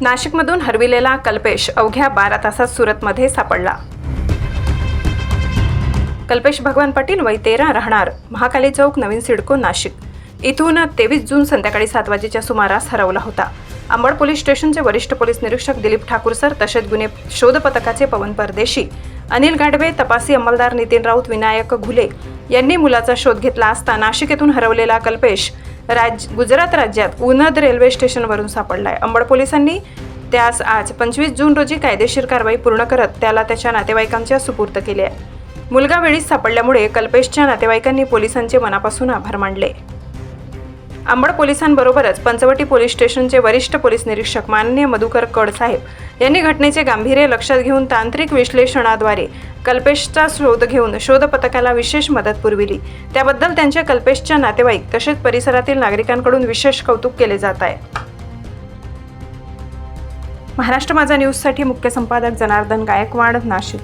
नाशिकमधून हरविलेला कल्पेश अवघ्या बारा तासात सुरतमध्ये सापडला. कल्पेश भगवान पाटील वय तेरा राहणार. महाकाली चौक नवीन सिडको नाशिक. इथून तेवीस जून संध्याकाळी सात वाजेच्या सुमारास हरवला होता. अंबड पोलीस स्टेशनचे वरिष्ठ पोलीस निरीक्षक दिलीप ठाकूर सर तसेच गुन्हे शोध पथकाचे पवन परदेशी अनिल गाडवे तपासी अंमलदार नितीन राऊत विनायक घुले यांनी मुलाचा शोध घेतला असता नाशिक येथून हरवलेला कल्पेश राज गुजरात राज्यात उनद रेल्वे स्टेशनवरून सापडलाय. अंबड पोलिसांनी त्यास आज पंचवीस जून रोजी कायदेशीर कारवाई पूर्ण करत त्याला त्याच्या नातेवाईकांच्या सुपूर्त केले आहे. मुलगा वेळीच सापडल्यामुळे कल्पेशच्या नातेवाईकांनी पोलिसांचे मनापासून आभार मानले. आंबड पोलिसांबरोबरच पंचवटी पोलीस स्टेशनचे वरिष्ठ पोलीस निरीक्षक माननीय मधुकर कडसाहेब यांनी घटनेचे गांभीर्य लक्षात घेऊन तांत्रिक विश्लेषणाद्वारे कल्पेशचा शोध घेऊन शोध पथकाला विशेष मदत पुरविली. त्याबद्दल त्यांच्या कल्पेशच्या नातेवाईक तसेच परिसरातील नागरिकांकडून विशेष कौतुक केले जात आहे. महाराष्ट्र माझा न्यूजसाठी मुख्य संपादक जनार्दन गायकवाड नाशिक.